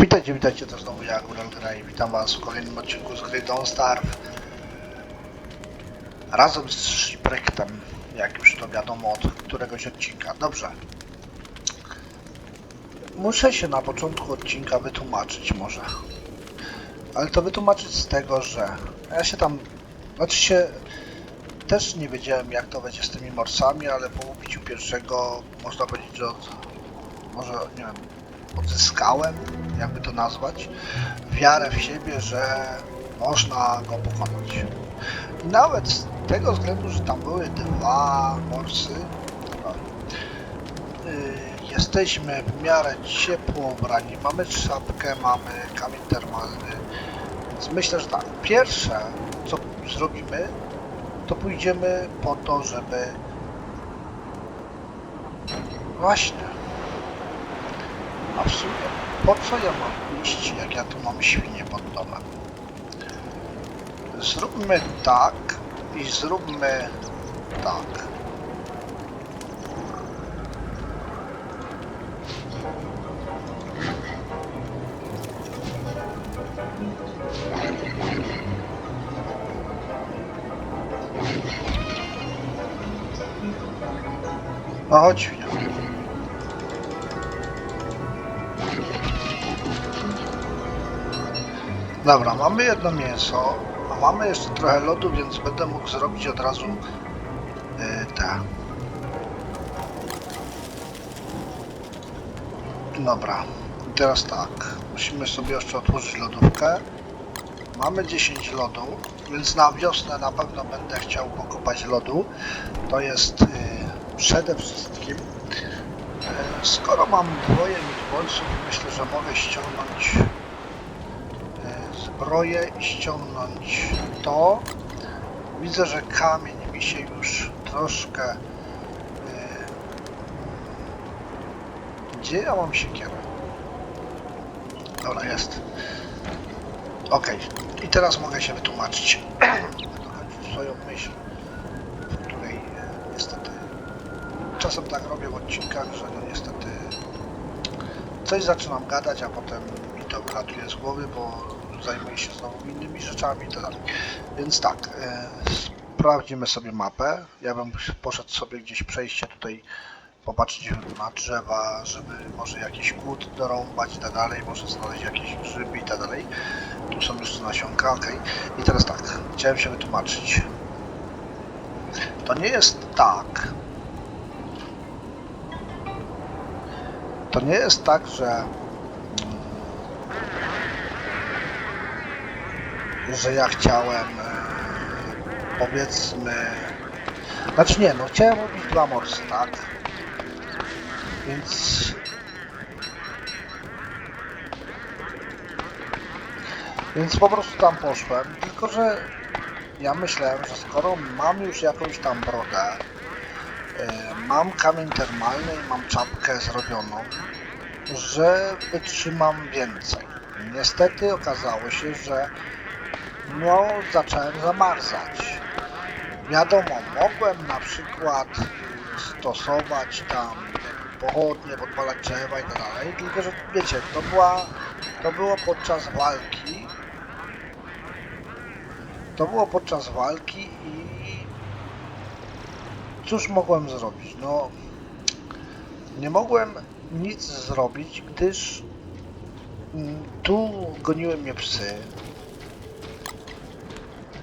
Witajcie, witajcie, to znowu ja, i witam was w kolejnym odcinku z gry Don't Starve. Razem z Shipwreckiem, jak już to wiadomo od któregoś odcinka. Dobrze. Muszę się na początku odcinka wytłumaczyć może. Ale to wytłumaczyć z tego, że ja się tam... Znaczy się... Też nie wiedziałem jak to będzie z tymi morsami, ale po ubiciu pierwszego można powiedzieć, że od... Może, nie wiem, odzyskałem, jakby to nazwać, wiarę w siebie, że można go pokonać. I nawet z tego względu, że tam były dwa morsy, no, yy, jesteśmy w miarę ciepło ubrani, mamy szapkę, mamy kamień termalny, więc myślę, że tak, pierwsze co zrobimy, to pójdziemy po to, żeby właśnie a w sumie, po co ja mam iść, jak ja tu mam świnie pod domem? Zróbmy tak i zróbmy tak. No chodź, świnia. Dobra, mamy jedno mięso, a mamy jeszcze trochę lodu, więc będę mógł zrobić od razu yy, te. Dobra, teraz tak, musimy sobie jeszcze otworzyć lodówkę. Mamy 10 lodu, więc na wiosnę na pewno będę chciał pokopać lodu. To jest yy, przede wszystkim, yy, skoro mam dwoje mitbolców, myślę, że mogę ściągnąć zbroję i ściągnąć to. Widzę, że kamień mi się już troszkę... Yy... Gdzie ja mam siekierę? Dobra, jest. Ok, i teraz mogę się wytłumaczyć. Dokończyć swoją myśl, w której e, niestety czasem tak robię w odcinkach, że no niestety coś zaczynam gadać, a potem mi to wylatuje z głowy, bo zajmuję się znowu innymi rzeczami i tak. Więc tak, e, sprawdzimy sobie mapę. Ja bym poszedł sobie gdzieś przejście tutaj, popatrzeć na drzewa, żeby może jakiś kłód dorąbać i tak dalej, może znaleźć jakieś grzyby i tak dalej. Tu są już nasionka, ok. I teraz tak, chciałem się wytłumaczyć. To nie jest tak, to nie jest tak, że że ja chciałem e, powiedzmy znaczy nie, no chciałem robić morsy, tak? Więc więc po prostu tam poszłem, tylko że ja myślałem, że skoro mam już jakąś tam brodę e, mam kamień termalny i mam czapkę zrobioną że wytrzymam więcej. Niestety okazało się, że no zacząłem zamarzać. Wiadomo, mogłem na przykład stosować tam pochodnie, podpalać drzewa i tak dalej, tylko że wiecie, to była, to było podczas walki, to było podczas walki i cóż mogłem zrobić? No, nie mogłem nic zrobić, gdyż mm, tu goniły mnie psy,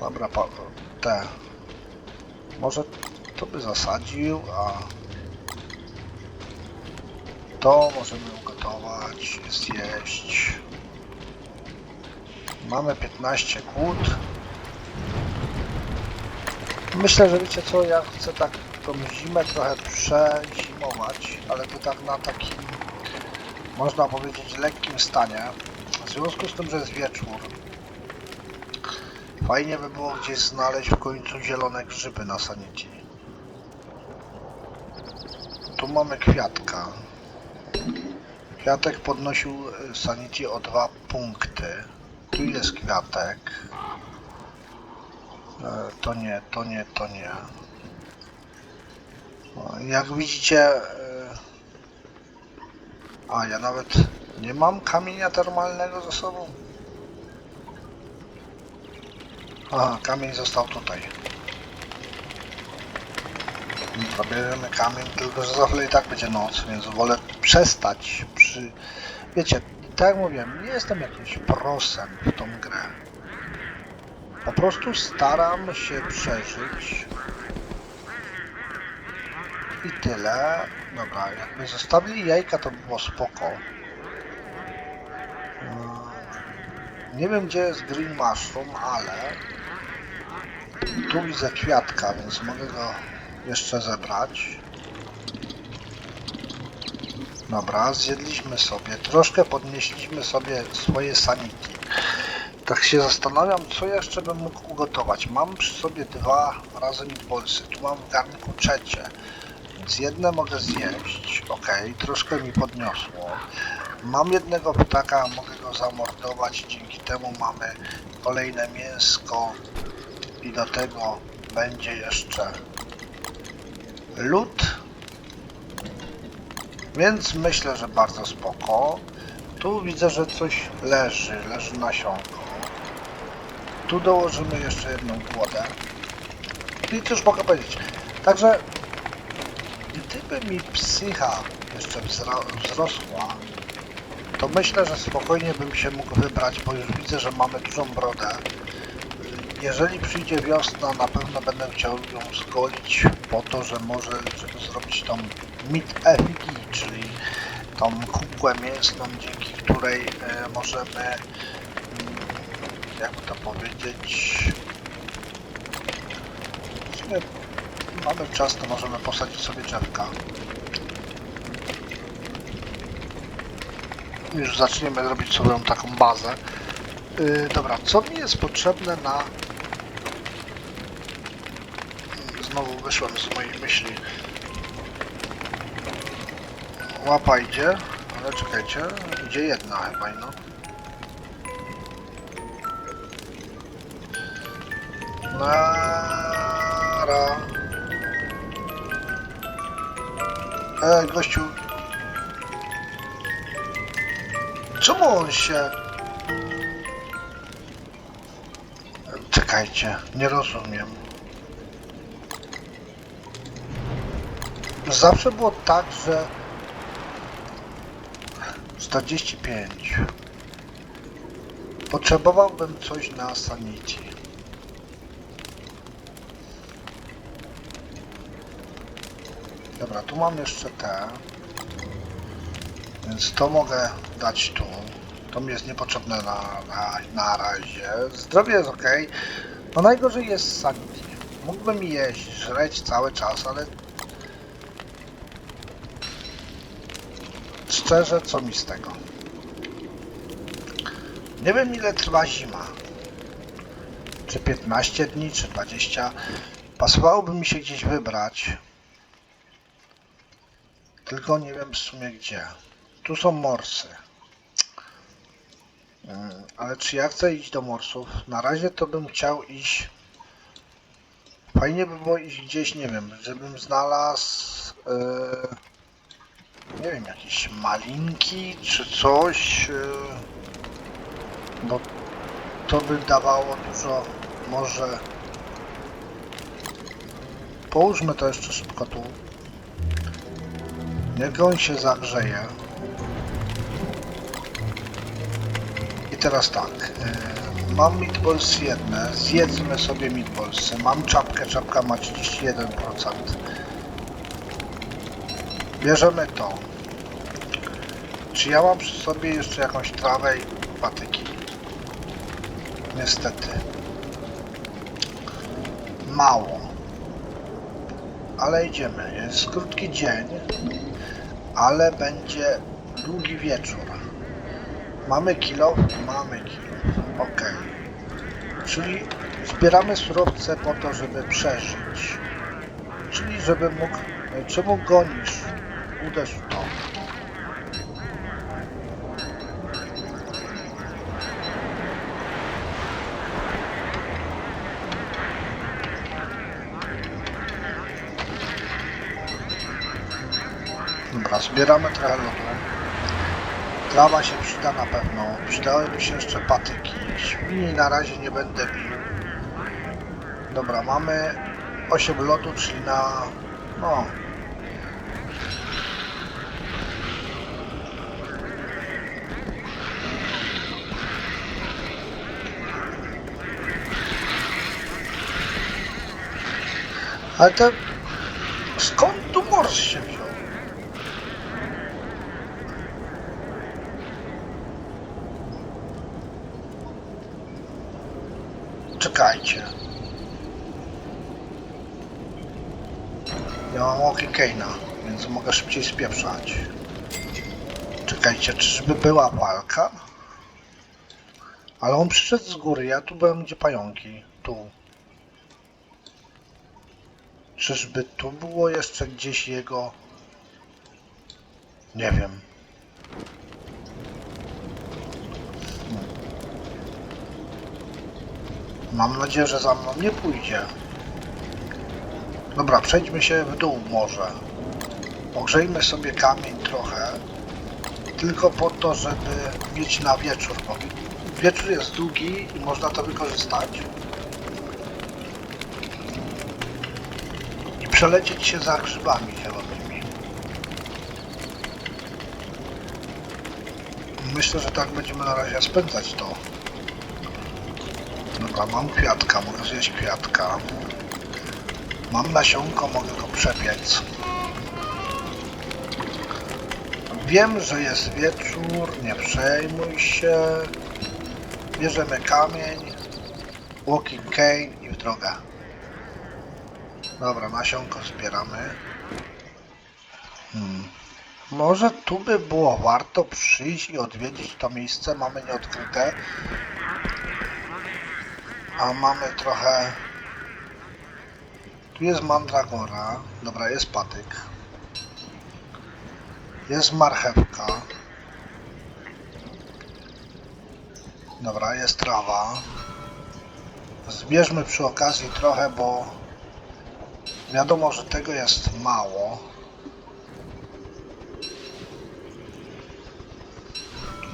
Dobra, pa, te. Może to by zasadził, a to możemy ugotować, zjeść. Mamy 15 kłód. Myślę, że wiecie co, ja chcę tak tą zimę trochę przezimować, ale to tak na takim, można powiedzieć, lekkim stanie. W związku z tym, że jest wieczór, Fajnie by było gdzieś znaleźć w końcu zielone grzyby na Sanity. Tu mamy kwiatka. Kwiatek podnosił e, Sanity o dwa punkty. Tu jest kwiatek. E, To nie, to nie, to nie. O, Jak widzicie... e, A, ja nawet Nie mam kamienia termalnego ze sobą. Aha, kamień został tutaj. Zabierzemy kamień, tylko że za chwilę i tak będzie noc, więc wolę przestać przy... Wiecie, tak jak mówiłem, nie jestem jakimś prosem w tą grę. Po prostu staram się przeżyć. I tyle. Dobra, jakby zostawili jajka, to by było spoko. Nie wiem, gdzie jest Green Mushroom, ale tu widzę kwiatka, więc mogę go jeszcze zebrać. Dobra, zjedliśmy sobie, troszkę podnieśliśmy sobie swoje sanity. Tak się zastanawiam, co jeszcze bym mógł ugotować. Mam przy sobie dwa razy meatballsy, tu mam w garnku trzecie, więc jedne mogę zjeść. Ok, troszkę mi podniosło. Mam jednego ptaka, mogę go zamordować, dzięki temu mamy kolejne mięsko i do tego będzie jeszcze lód. Więc myślę, że bardzo spoko. Tu widzę, że coś leży, leży nasionko. Tu dołożymy jeszcze jedną kłodę. I cóż mogę powiedzieć. Także gdyby mi psycha jeszcze wzrosła, to myślę, że spokojnie bym się mógł wybrać, bo już widzę, że mamy dużą brodę. Jeżeli przyjdzie wiosna, na pewno będę chciał ją zgolić po to, że może, żeby zrobić tą meat effigy, czyli tą kukłę mięsną, dzięki której e, możemy, mm, jakby to powiedzieć, mamy czas, to możemy posadzić sobie drzewka. Już zaczniemy robić sobie taką bazę. Yy, dobra, co mi jest potrzebne na... Znowu wyszłem z mojej myśli. Łapa idzie, ale czekajcie, idzie jedna chyba, no. Nara. Ej, gościu. Czemu on się... Czekajcie, nie rozumiem. Zawsze było tak, że 45. Potrzebowałbym coś na sanity. Dobra, tu mam jeszcze te. Więc to mogę dać tu. To mi jest niepotrzebne na, na, na razie. Zdrowie jest ok. No najgorzej jest sanity. Mógłbym jeść, żreć cały czas, ale szczerze, co mi z tego? Nie wiem ile trwa zima. Czy 15 dni, czy 20. Pasowałoby mi się gdzieś wybrać. Tylko nie wiem w sumie gdzie. Tu są morsy. Mm, Ale czy ja chcę iść do morsów? Na razie to bym chciał iść. Fajnie by było iść gdzieś, nie wiem, żebym znalazł. Yy nie wiem, jakieś malinki czy coś, bo to by dawało dużo, może połóżmy to jeszcze szybko tu, niech on się zagrzeje. I teraz tak, yy, mam meatballs jedne, zjedzmy sobie meatballsy, mam czapkę, czapka ma 31%, Bierzemy to. Czy ja mam przy sobie jeszcze jakąś trawę i patyki? Niestety. Mało. Ale idziemy. Jest krótki dzień, ale będzie długi wieczór. Mamy kilo? Mamy kilo. Ok. Czyli zbieramy surowce po to, żeby przeżyć. Czyli żeby mógł... Czemu gonisz? Uderz to. Dobra, zbieramy trochę lodu. Trawa się przyda na pewno. Przydałyby się jeszcze patyki. Świni na razie nie będę bił. Dobra, mamy 8 lodu, czyli na... No... Ale to... Skąd tu mors się wziął? Czekajcie. Ja mam oki Keina, więc mogę szybciej spieprzać. Czekajcie, czyżby była walka? Ale on przyszedł z góry, ja tu byłem gdzie pająki. Tu. Czyżby tu było jeszcze gdzieś jego... Nie wiem. Mam nadzieję, że za mną nie pójdzie. Dobra, przejdźmy się w dół może. Ogrzejmy sobie kamień trochę. Tylko po to, żeby mieć na wieczór, bo wieczór jest długi i można to wykorzystać. Przelecieć się za grzybami zielonymi. Myślę, że tak będziemy na razie spędzać to. Dobra, mam kwiatka, mogę zjeść kwiatka. Mam nasionko, mogę go przepiec. Wiem, że jest wieczór, nie przejmuj się. Bierzemy kamień, walking cane i w drogę. Dobra, nasionko zbieramy. Hmm. Może tu by było warto przyjść i odwiedzić to miejsce. Mamy nieodkryte. A mamy trochę... Tu jest mandragora. Dobra, jest patyk. Jest marchewka. Dobra, jest trawa. Zbierzmy przy okazji trochę, bo wiadomo, że tego jest mało.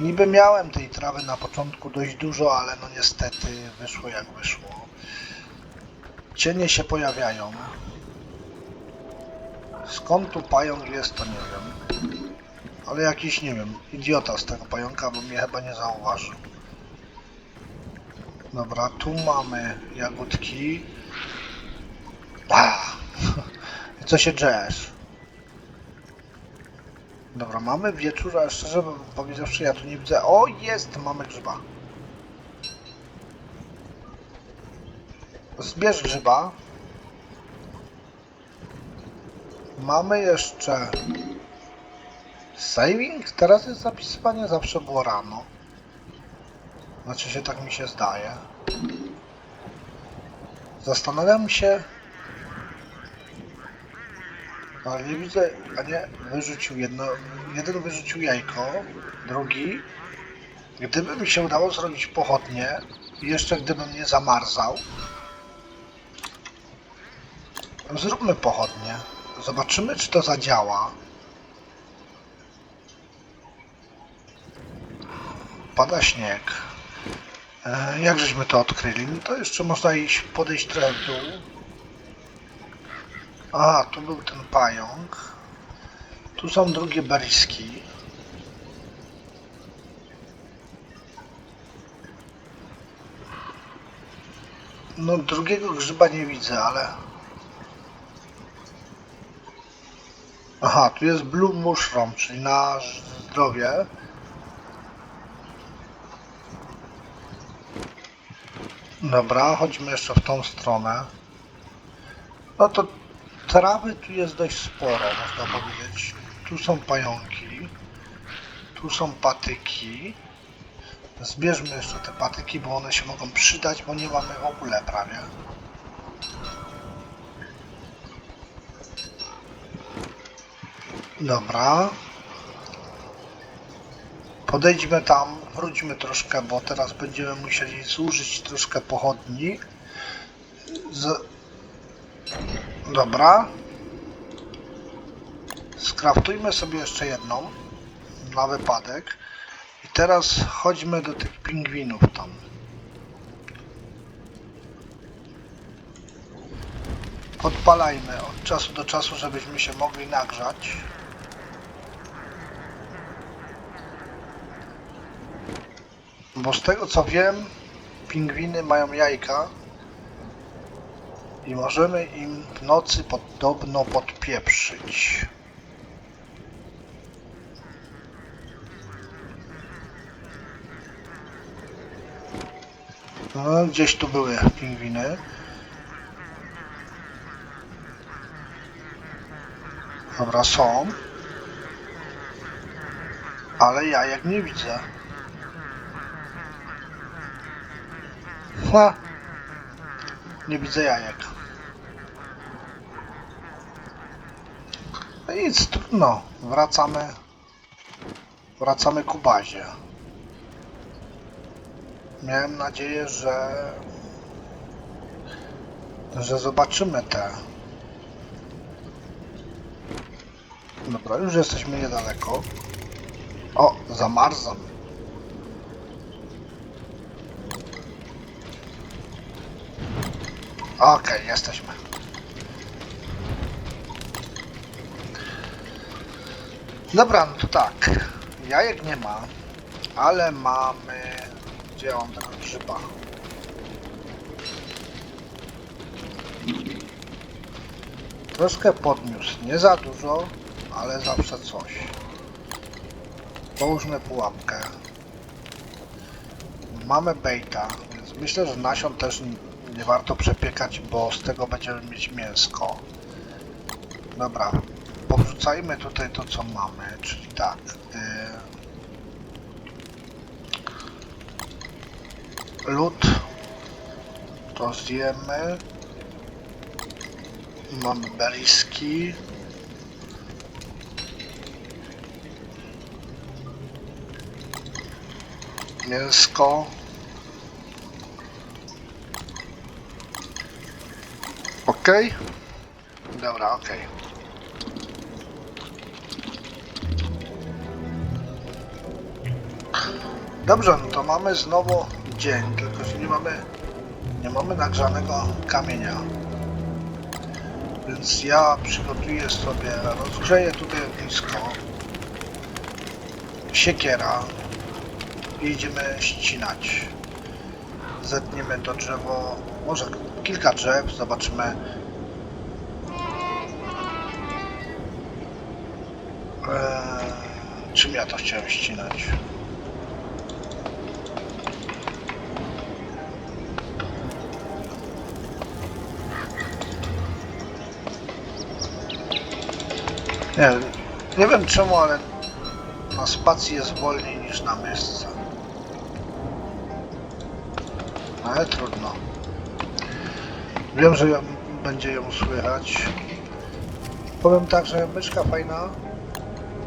Niby miałem tej trawy na początku dość dużo, ale no niestety wyszło jak wyszło. Cienie się pojawiają. Skąd tu pająk jest, to nie wiem. Ale jakiś, nie wiem, idiota z tego pająka, bo mnie chyba nie zauważył. Dobra, tu mamy jagódki. Co się drzesz? Dobra, mamy wieczór, a szczerze powiedziawszy, ja tu nie widzę. O, jest! Mamy grzyba. Zbierz grzyba. Mamy jeszcze saving. Teraz jest zapisywanie, zawsze było rano. Znaczy się tak mi się zdaje. Zastanawiam się. Ale nie widzę, a nie, wyrzucił jedno, jeden wyrzucił jajko, drugi. Gdyby mi się udało zrobić pochodnie, jeszcze gdybym nie zamarzał, zróbmy pochodnie. Zobaczymy, czy to zadziała. Pada śnieg. E, jak żeśmy to odkryli? No to jeszcze można iść, podejść trochę w dół. A, tu był ten pająk. Tu są drugie beriski. No, drugiego grzyba nie widzę, ale... Aha, tu jest Blue Mushroom, czyli na zdrowie. Dobra, chodźmy jeszcze w tą stronę. No to trawy tu jest dość sporo, można powiedzieć. Tu są pająki. Tu są patyki. Zbierzmy jeszcze te patyki, bo one się mogą przydać, bo nie mamy w ogóle prawie. Dobra. Podejdźmy tam, wróćmy troszkę, bo teraz będziemy musieli zużyć troszkę pochodni. Z... Dobra. Skraftujmy sobie jeszcze jedną na wypadek. I teraz chodźmy do tych pingwinów tam. Podpalajmy od czasu do czasu, żebyśmy się mogli nagrzać. Bo z tego co wiem, pingwiny mają jajka i możemy im w nocy podobno podpieprzyć. No, gdzieś tu były pingwiny. Dobra, są. Ale jajek nie widzę. Ha! Nie widzę jajek. No nic, trudno. Wracamy. Wracamy ku bazie. Miałem nadzieję, że że zobaczymy te. Dobra, już jesteśmy niedaleko. O, zamarzam. Okej, jesteśmy. Dobra, no to tak. Jajek nie ma, ale mamy... Gdzie ja mam tego grzyba? Troszkę podniósł. Nie za dużo, ale zawsze coś. Połóżmy pułapkę. Mamy bejta, więc myślę, że nasion też nie warto przepykać, bo z tego będziemy mieć mięsko. Dobra, powrzucajmy tutaj to, co mamy, czyli tak. Yy, lód to zjemy. Mamy beriski. Mięsko. Ok. Dobra, ok. Dobrze, no to mamy znowu dzień, tylko że nie mamy nie mamy nagrzanego kamienia. Więc ja przygotuję sobie, rozgrzeję tutaj ognisko, siekiera i idziemy ścinać. Zetniemy to drzewo, może kilka drzew, zobaczymy. Eee, czym ja to chciałem ścinać? Nie, nie wiem czemu, ale na spacji jest wolniej niż na myszce. Ale trudno. Wiem, że ją, będzie ją słychać. Powiem tak, że myszka fajna.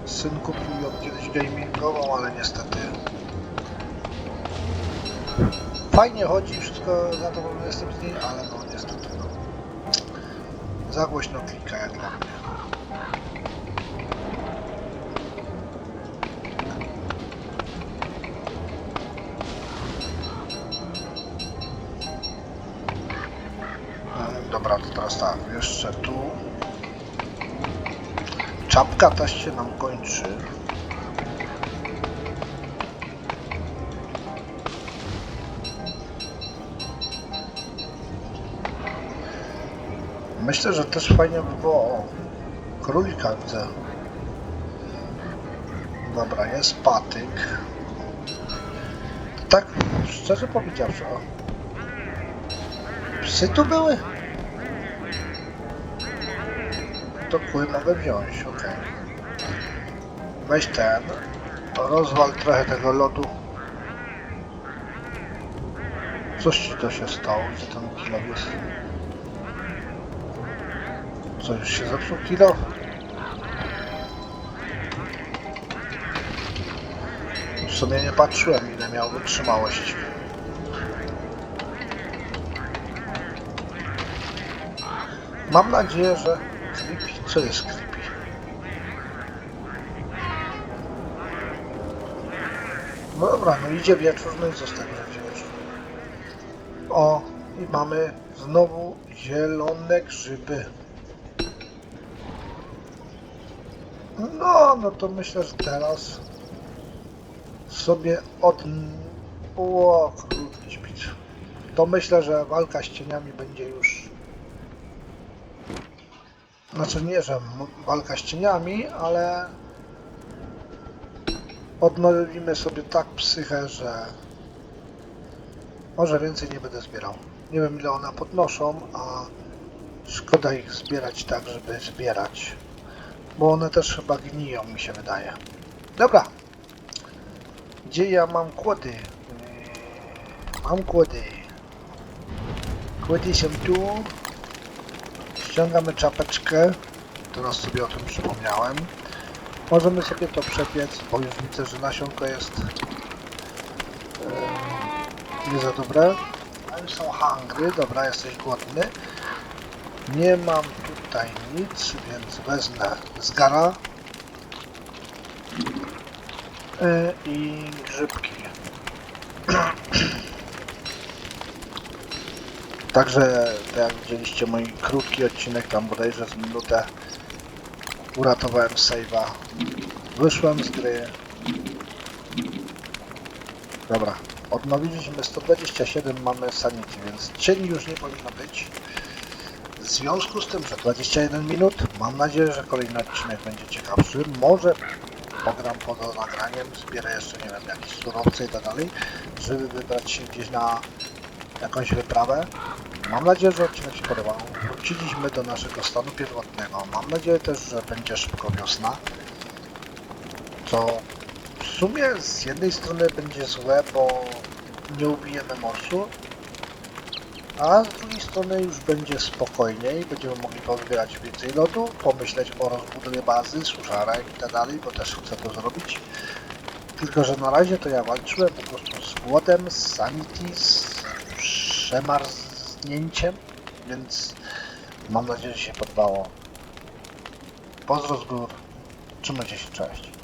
Syn kupił ją kiedyś gamingową, ale niestety fajnie chodzi, wszystko zadowolony jestem z niej, ale no niestety no. Za głośno klika jak dla mnie. Też się nam kończy. Myślę, że też fajnie by było... O, królika widzę. Dobra, jest patyk. Tak, szczerze powiedziawszy, o. Psy tu były? To kły mogę wziąć, okej. Weź ten. Rozwal trochę tego lodu. Coś ci to się stało? Gdzie ten kilo jest? Co, już się zepsuł kilo? W sumie nie patrzyłem ile miał wytrzymałość. Mam nadzieję, że. Co jest creepy? No dobra, no idzie wieczór, no i co z tego, że idzie wieczór? O, i mamy znowu zielone grzyby. No, no to myślę, że teraz sobie od... O, krótki śpic. To myślę, że walka z cieniami będzie już... Znaczy nie, że walka z cieniami, ale odnowimy sobie tak psychę, że może więcej nie będę zbierał. Nie wiem ile one podnoszą, a szkoda ich zbierać tak, żeby zbierać. Bo one też chyba gniją, mi się wydaje. Dobra. Gdzie ja mam kłody? Yy, Mam kłody. Kłody są tu. Ściągamy czapeczkę. Teraz sobie o tym przypomniałem. Możemy sobie to przepiec, bo już widzę, że nasionko jest e, nie za dobre. A już są hungry, dobra, jesteś głodny. Nie mam tutaj nic, więc wezmę zgara e, i grzybki. Także, tak jak widzieliście, mój krótki odcinek, tam bodajże z minutę, uratowałem save'a. Wyszłem z gry. Dobra, odnowiliśmy 127, mamy sanity, więc cieni już nie powinno być. W związku z tym, że 21 minut, mam nadzieję, że kolejny odcinek będzie ciekawszy. Może pogram poza nagraniem, zbierę jeszcze, nie wiem, jakieś surowce i tak dalej, żeby wybrać się gdzieś na jakąś wyprawę. Mam nadzieję, że odcinek się podobał. Wróciliśmy do naszego stanu pierwotnego. Mam nadzieję też, że będzie szybko wiosna. Co w sumie z jednej strony będzie złe, bo nie ubijemy morsu, a z drugiej strony już będzie spokojniej, będziemy mogli pozbierać więcej lodu, pomyśleć o rozbudowie bazy, suszarek i tak dalej, bo też chcę to zrobić. Tylko, że na razie to ja walczyłem po prostu z głodem, z sanity, z przemarznięciem, więc mam nadzieję, że się podobało. Pozdro z gór, trzymajcie się, cześć.